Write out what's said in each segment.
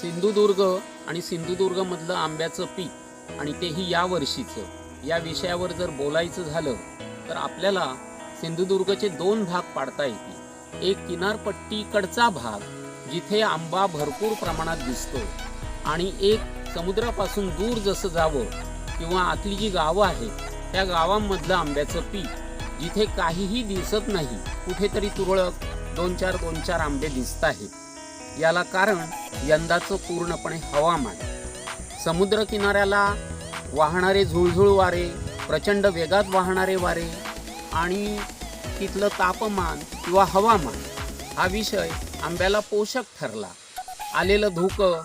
सिंधुदुर्ग आणि सिंधुदुर्गमधलं आंब्याचं पीक आणि तेही या वर्षीचं. या विषयावर जर बोलायचं झालं तर आपल्याला सिंधुदुर्गचे दोन भाग पाडता येतील. एक किनारपट्टीकडचा भाग जिथे आंबा भरपूर प्रमाणात दिसतो आणि एक समुद्रापासून दूर जसं जावं किंवा आतली जी गावं आहेत त्या गावांमधलं आंब्याचं पीक जिथे काहीही दिसत नाही कुठेतरी तुरळक दोन चार दोन चार आंबे दिसत आहेत. याला कारण यंदाचं पूर्णपणे हवामान. समुद्र किनाऱ्याला वाहणारे झुळझुळ वारे प्रचंड वेगात वाहणारे वारे आणि तिथलं तापमान किंवा हवामान हा विषय आंब्याला पोषक ठरला. आलेलं धुकं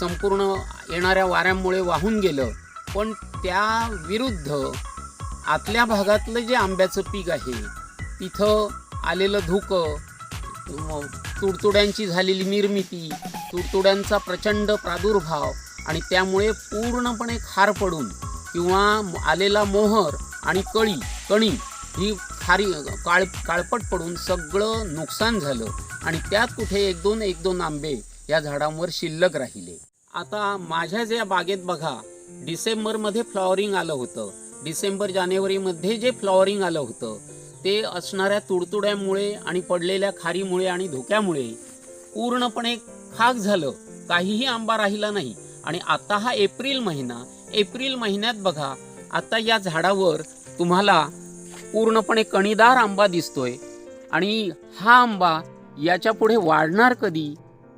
संपूर्ण येणाऱ्या वाऱ्यांमुळे वाहून गेलं. पण त्या विरुद्ध आतल्या भागातलं जे आंब्याचं पीक आहे तिथं आलेलं धुकं तुडतुड्यांची झालेली निर्मिती तुडतुड्यांचा प्रचंड प्रादुर्भाव आणि त्यामुळे पूर्णपणे खार पडून किंवा आलेला मोहर आणि कळी कणी ही खारी काळ काळपट पडून सगळं नुकसान झालं आणि त्यात कुठे एक दोन एक दोन आंबे या झाडांवर शिल्लक राहिले. आता माझ्या ज्या बागेत बघा डिसेंबरमध्ये फ्लॉवरिंग आलं होतं. डिसेंबर जानेवारीमध्ये जे फ्लॉवरिंग आलं होतं ते असणाऱ्या तुडतुड्यामुळे आणि पडलेल्या खारीमुळे आणि धोक्यामुळे पूर्णपणे खाक झालं. काहीही आंबा राहिला नाही. आणि आता हा एप्रिल महिना. एप्रिल महिन्यात बघा आता या झाडावर तुम्हाला पूर्णपणे कणीदार आंबा दिसतोय. आणि हा आंबा याच्यापुढे वाढणार कधी?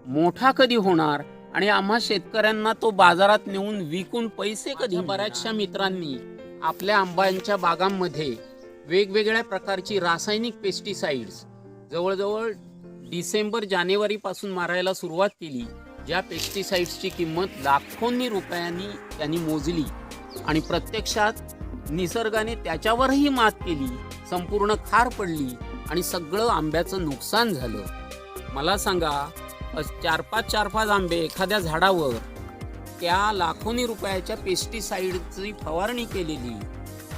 मोठा कधी होणार? आणि आम्हा शेतकऱ्यांना तो बाजारात नेऊन विकून पैसे कधी बऱ्याचशा मित्रांनी आपल्या आंब्यांच्या बागांमध्ये वेगवेगळ्या प्रकारची रासायनिक पेस्टिसाइड्स जवळजवळ डिसेंबर जानेवारीपासून मारायला सुरुवात केली ज्या पेस्टिसाइड्सची किंमत लाखोंनी रुपयांनी त्यांनी मोजली आणि प्रत्यक्षात निसर्गाने त्याच्यावरही मात केली संपूर्ण खार पडली आणि सगळं आंब्याचं नुकसान झालं. मला सांगा चार पाच चार पाच आंबे एखाद्या झाडावर त्या लाखोनी रुपयाच्या पेस्टिसाइडची फवारणी केलेली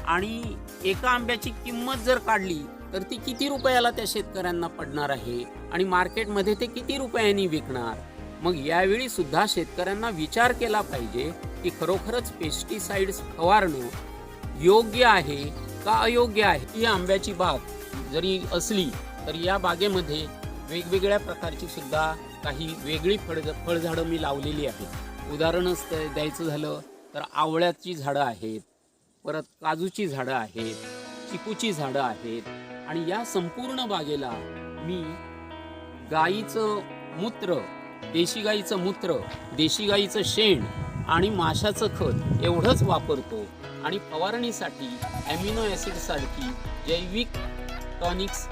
आणि एका आंब्याची किंमत जर काढली तर ती किती रुपयाला त्या शेतकऱ्यांना पडणार आहे? आणि मार्केटमध्ये ते किती रुपयांनी विकणार? मग यावेळी सुद्धा शेतकऱ्यांना विचार केला पाहिजे की खरोखरच पेस्टिसाइड्स फवारणं योग्य आहे का अयोग्य आहे? ही आंब्याची बाग जरी असली तर या बागेमध्ये वेगवेगळ्या प्रकारची सुद्धा काही वेगळी फळ फळझाडं मी लावलेली आहेत. उदाहरणच द्यायचं झालं तर आवळ्याची झाडं आहेत परत काजूची झाडं आहेत चिकूची झाडं आहेत आणि या संपूर्ण बागेला मी गाईचं मूत्र देशी गाईचं मूत्र देशी गाईचं शेण आणि माशाचं खत एवढंच वापरतो. आणि फवारणीसाठी ॲमिनो ॲसिडसारखी जैविक टॉनिक्स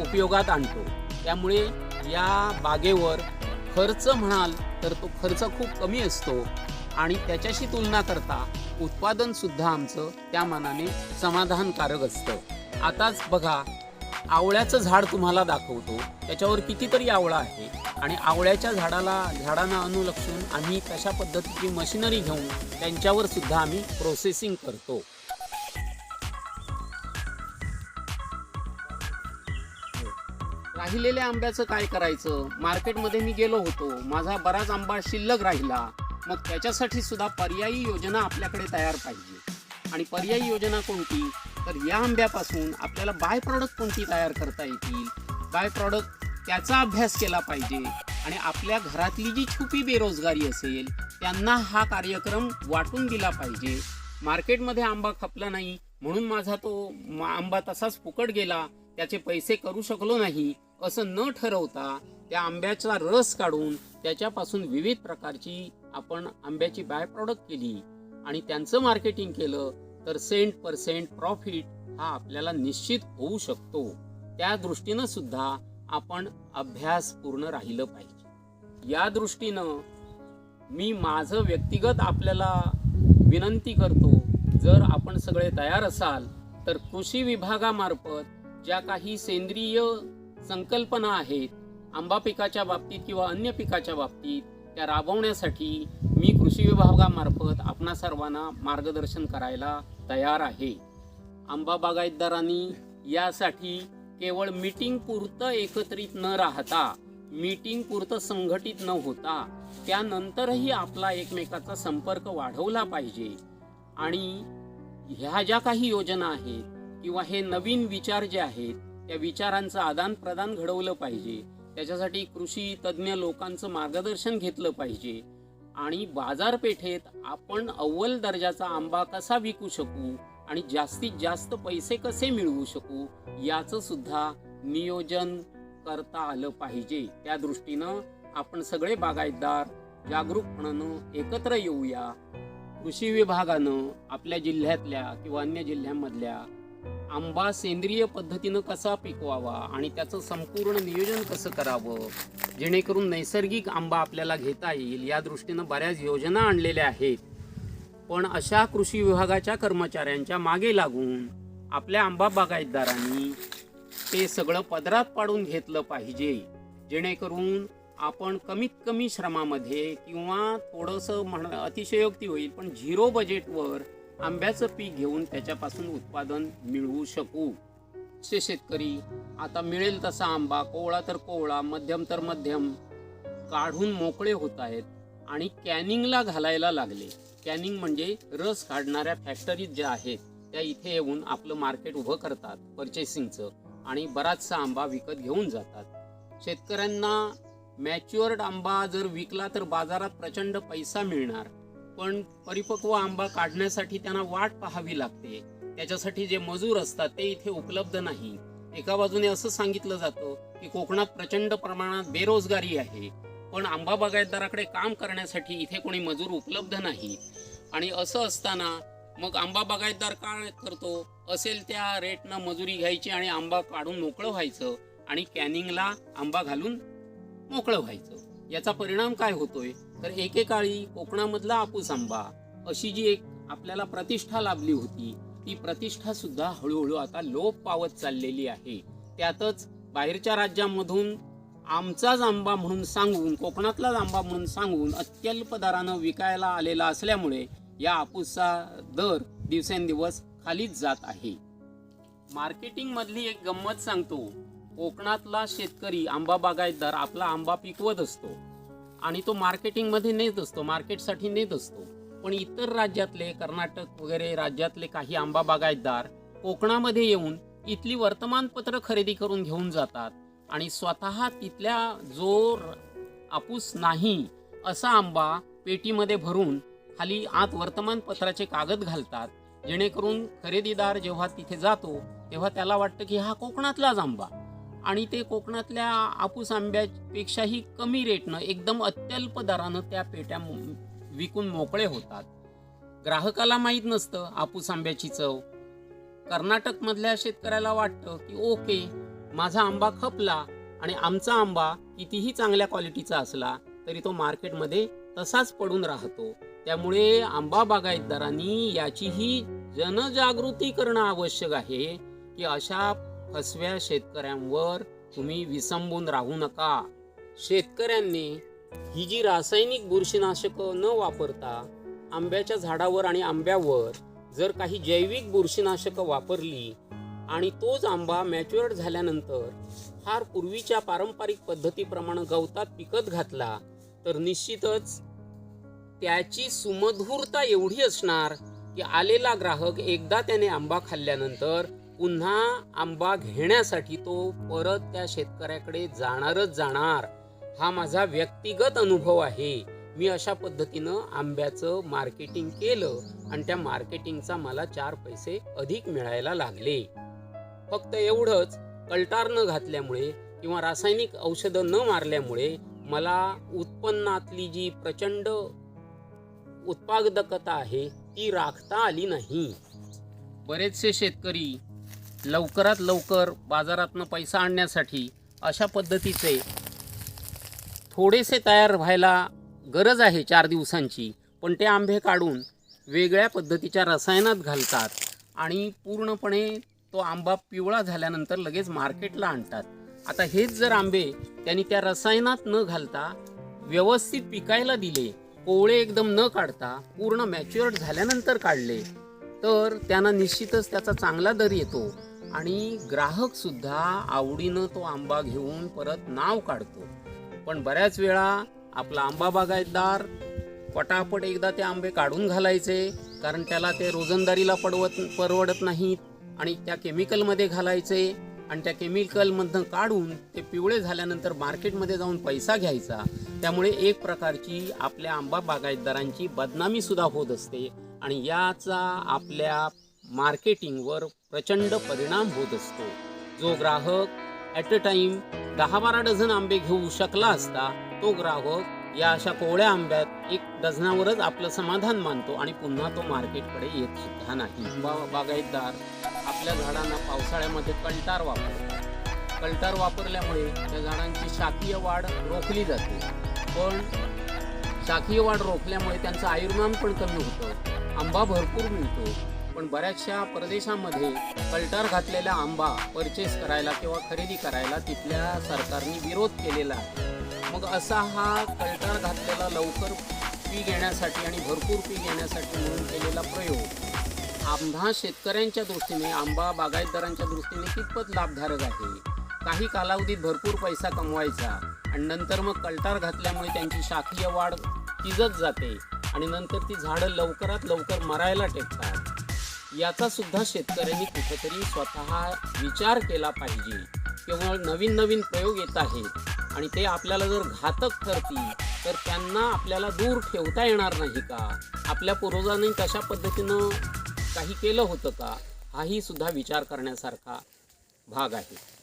उपयोगात आणतो. त्यामुळे या बागेवर खर्च म्हणाल तर तो खर्च खूप कमी असतो. आणि त्याच्याशी तुलना करता उत्पादन सुद्धा आमचं त्या मानाने समाधानकारक असतं. आताच बघा आवळ्याचं झाड तुम्हाला दाखवतो. त्याच्यावर कितीतरी आवळा आहे आणि आवळ्याच्या झाडाला झाडांना अनुलक्षून आम्ही तशा पद्धतीची मशिनरी घेऊन त्यांच्यावर सुद्धा आम्ही प्रोसेसिंग करतो. राहिलेल्या आंब्याचं काय करायचं? मार्केटमध्ये मी गेलो होतो. माझा बराच आंबा शिल्लक राहिला. मग त्याच्यासाठी सुद्धा पर्यायी योजना आपल्याकडे तयार पाहिजे. आणि पर्यायी योजना कोणती? तर या आंब्यापासून आपल्याला बाय प्रॉडक्ट कोणती तयार करता येतील? बाय प्रॉडक्ट त्याचा अभ्यास केला पाहिजे. आणि आपल्या घरातली जी छुपी बेरोजगारी असेल त्यांना हा कार्यक्रम वाटून दिला पाहिजे. मार्केटमध्ये आंबा खपला नाही म्हणून माझा तो आंबा तसाच फुकट गेला त्याचे पैसे करू शकलो नाही असं न ठरवता त्या आंब्याचा रस काढून त्याच्यापासून विविध प्रकारची आपण आंब्याची बाय प्रॉडक्ट केली आणि त्यांचं मार्केटिंग केलं तर सेंट पर्सेंट प्रॉफिट हा आपल्याला निश्चित होऊ शकतो. त्या दृष्टीनं सुद्धा आपण अभ्यास पूर्ण राहिलं पाहिजे. या दृष्टीनं मी माझं व्यक्तिगत आपल्याला विनंती करतो जर आपण सगळे तयार असाल तर कृषी विभागामार्फत ज्या काही सेंद्रिय संकल्पना आहेत आंबा पिकाच्या बाबतीत किंवा अन्य पिकाच्या बाबतीत त्या राबवण्यासाठी मी कृषी विभागामार्फत आपणा सर्वांना मार्गदर्शन करायला तयार आहे. आंबा बागायतदारांनी यासाठी केवळ मीटिंग पुरतं एकत्रित न राहता मीटिंग पुरतं संघटित न होता त्यानंतरही आपला एकमेकाचा संपर्क वाढवला पाहिजे. आणि ह्या ज्या काही योजना आहेत किंवा हे नवीन विचार जे आहेत त्या विचारांचं आदान प्रदान घडवलं पाहिजे. त्याच्यासाठी कृषी तज्ज्ञ लोकांचं मार्गदर्शन घेतलं पाहिजे. आणि बाजारपेठेत आपण अव्वल दर्जाचा आंबा कसा विकू शकू आणि जास्तीत जास्त पैसे कसे मिळवू शकू याचं सुद्धा नियोजन करता आलं पाहिजे. त्या दृष्टीनं आपण सगळे बागायतदार जागरूकपणानं एकत्र येऊया. कृषी विभागानं आपल्या जिल्ह्यातल्या किंवा अन्य जिल्ह्यांमधल्या आंबा सेंद्रिय पद्धतीनं कसा पिकवावा आणि त्याचं संपूर्ण नियोजन कसं करावं? जेणेकरून नैसर्गिक आंबा आपल्याला घेता येईल या दृष्टीनं बऱ्याच योजना आणलेल्या आहेत. पण अशा कृषी विभागाच्या कर्मचाऱ्यांच्या मागे लागून आपल्या आंबा बागायतदारांनी ते सगळं पदरात पाडून घेतलं पाहिजे. जेणेकरून आपण कमीत कमी श्रमामध्ये किंवा थोडंसं म्हण अतिशयोक्ती होईल पण झिरो बजेटवर आंब्याचं पीक घेऊन त्याच्यापासून उत्पादन मिळवू शकू. असे शेतकरी आता मिळेल तसा आंबा कोवळा तर कोवळा मध्यम तर मध्यम काढून मोकळे होत आहेत आणि कॅनिंगला घालायला लागले. कॅनिंग म्हणजे रस काढणाऱ्या फॅक्टरीज ज्या आहेत त्या इथे येऊन आपलं मार्केट उभं करतात परचेसिंगचं आणि बराचसा आंबा विकत घेऊन जातात. शेतकऱ्यांना मॅच्युअर्ड आंबा जर विकला तर बाजारात प्रचंड पैसा मिळणार. पण परिपक्व आंबा काढण्यासाठी त्यांना वाट पाहावी लागते. त्याच्यासाठी जे मजूर असतात ते इथे उपलब्ध नाही. एका बाजूने असं सांगितलं जातं की कोकणात प्रचंड प्रमाणात बेरोजगारी आहे. पण आंबा बागायतदाराकडे काम करण्यासाठी इथे कोणी मजूर उपलब्ध नाही. आणि असं असताना मग आंबा बागायतदार काय करतो? असेल त्या रेटनं मजुरी घ्यायची आणि आंबा काढून मोकळं व्हायचं आणि कॅनिंगला आंबा घालून मोकळं व्हायचं. याचा परिणाम काय होतोय? तर एकेकाळी कोकणामधला आपूस आंबा अशी जी एक आपल्याला प्रतिष्ठा लाभली होती ती प्रतिष्ठा सुद्धा हळूहळू आता लोप पावत चाललेली आहे. त्यातच बाहेरच्या राज्यांमधून आमचाच आंबा म्हणून सांगून कोकणातलाच आंबा म्हणून सांगून अत्यल्प दरानं विकायला आलेला असल्यामुळे या आपूसचा दर दिवसेंदिवस खालीच जात आहे. मार्केटिंग मधली एक गंमत सांगतो कोकणातला शेतकरी आंबा बागायतदार आपला आंबा पिकवत असतो. आणि तो मार्केटिंगमध्ये नेत असतो मार्केटसाठी नेत असतो. पण इतर राज्यातले कर्नाटक वगैरे राज्यातले काही आंबा बागायतदार कोकणामध्ये येऊन इथली वर्तमानपत्र खरेदी करून घेऊन जातात आणि स्वतः तिथल्या जो आपूस नाही असा आंबा पेटीमध्ये भरून खाली आत वर्तमानपत्राचे कागद घालतात. जेणेकरून खरेदीदार जेव्हा तिथे जातो तेव्हा त्याला वाटतं की हा कोकणातलाच आंबा. आणि ते कोकणातल्या आपूस आंब्यापेक्षाही कमी रेटनं एकदम अत्यल्प दरानं त्या पेट्या विकून मोकळे होतात. ग्राहकाला माहीत नसतं आपूस आंब्याची चव. कर्नाटकमधल्या शेतकऱ्याला वाटतं की ओके माझा आंबा खपला आणि आमचा आंबा कितीही चांगल्या क्वालिटीचा असला तरी तो मार्केटमध्ये तसाच पडून राहतो. त्यामुळे आंबा बागायतदारांनी याचीही जनजागृती करणं आवश्यक आहे की अशा फसव्या शेतकऱ्यांवर तुम्ही विसंबून राहू नका. शेतकऱ्यांनी ही जी रासायनिक बुरशीनाशकं न वापरता आंब्याच्या झाडावर आणि आंब्यावर जर काही जैविक बुरशीनाशकं वापरली आणि तोच आंबा मॅच्युअर्ड झाल्यानंतर फार पूर्वीच्या पारंपरिक पद्धतीप्रमाणे गवतात पिकत घातला तर निश्चितच त्याची सुमधुरता एवढी असणार की आलेला ग्राहक एकदा त्याने आंबा खाल्ल्यानंतर पुन्हा आंबा घेण्यासाठी तो परत त्या शेतकऱ्याकडे जाणारच जाणार. हा माझा व्यक्तिगत अनुभव आहे. मी अशा पद्धतीनं आंब्याचं मार्केटिंग केलं आणि त्या मार्केटिंगचा मला चार पैसे अधिक मिळायला लागले. फक्त एवढंच कल्टार न घातल्यामुळे किंवा रासायनिक औषधं न मारल्यामुळे मला उत्पन्नातली जी प्रचंड उत्पादकता आहे ती राखता आली नाही. बरेचसे शेतकरी लवकरात लवकर बाजारातनं पैसा आणण्यासाठी अशा पद्धतीचे थोडेसे तयार व्हायला गरज आहे चार दिवसांची. पण ते आंबे काढून वेगळ्या पद्धतीच्या रसायनात घालतात आणि पूर्णपणे तो आंबा पिवळा झाल्यानंतर लगेच मार्केटला आणतात. आता हेच जर आंबे त्यांनी त्या रसायनात न घालता व्यवस्थित पिकायला दिले कोवळे एकदम न काढता पूर्ण मॅच्युअर्ड झाल्यानंतर काढले तर त्यांना निश्चितच त्याचा चांगला दर येतो. आणि ग्राहक सुद्धा आवडीनं तो आंबा घेऊन परत नाव काढतो. पण बऱ्याच वेळा आपला आंबा बागायतदार पटापट एकदा ते आंबे काढून घालायचे कारण त्याला ते रोजंदारीला पडवत परवडत नाहीत आणि त्या केमिकलमध्ये घालायचे आणि त्या केमिकलमधनं काढून ते पिवळे झाल्यानंतर मार्केटमध्ये जाऊन पैसा घ्यायचा. त्यामुळे एक प्रकारची आपल्या आंबा बागायतदारांची बदनामीसुद्धा होत असते आणि याचा आपल्या मार्केटिंगवर प्रचंड परिणाम होत असतो. जो ग्राहक ॲट अ टाइम दहा बारा डझन आंबे घेऊ शकला असता तो ग्राहक या अशा कोवळ्या आंब्यात एक डझनावरच आपलं समाधान मानतो आणि पुन्हा तो मार्केटकडे येत सुद्धा नाही. बागायतदार आपल्या झाडांना पावसाळ्यामध्ये कल्टार वापरतात. कल्टार वापरल्यामुळे त्या झाडांची शाकीय वाढ रोखली जाते. पण शाकीय वाढ रोखल्यामुळे त्यांचं आयुर्मान पण कमी होतं. आंबा भरपूर मिळतो. पण बऱ्याचशा प्रदेशामध्ये कल्टर घातलेला आंबा परचेस करायला किंवा खरेदी करायला तिथल्या सरकारने विरोध केलेला आहे. मग असा हा कल्टर घातलेला लवकर पीक घेण्यासाठी आणि भरपूर पीक येण्यासाठी म्हणून केलेला प्रयोग आंबा शेतकऱ्यांच्या दृष्टीने आंबा बागायतदारांच्या दृष्टीने कितपत लाभधारक आहे? काही कालावधीत भरपूर पैसा कमवायचा आणि नंतर मग कल्टार घातल्यामुळे त्यांची शाखीय वाढ तिजत जाते आणि नंतर ती झाडं लवकरात लवकर मरायला टेकतात. याचा सुद्धा शेतकऱ्यांनी कुठेतरी स्वतः विचार केला पाहिजे. केवळ नवीन नवीन प्रयोग येत आहेत. आणि ते आपल्याला जर घातक ठरतील तर त्यांना आपल्याला दूर ठेवता येणार नाही का? आपल्या पूर्वजांनी कशा पद्धतीनं काही केलं होतं का? हाही सुद्धा विचार करण्यासारखा भाग आहे.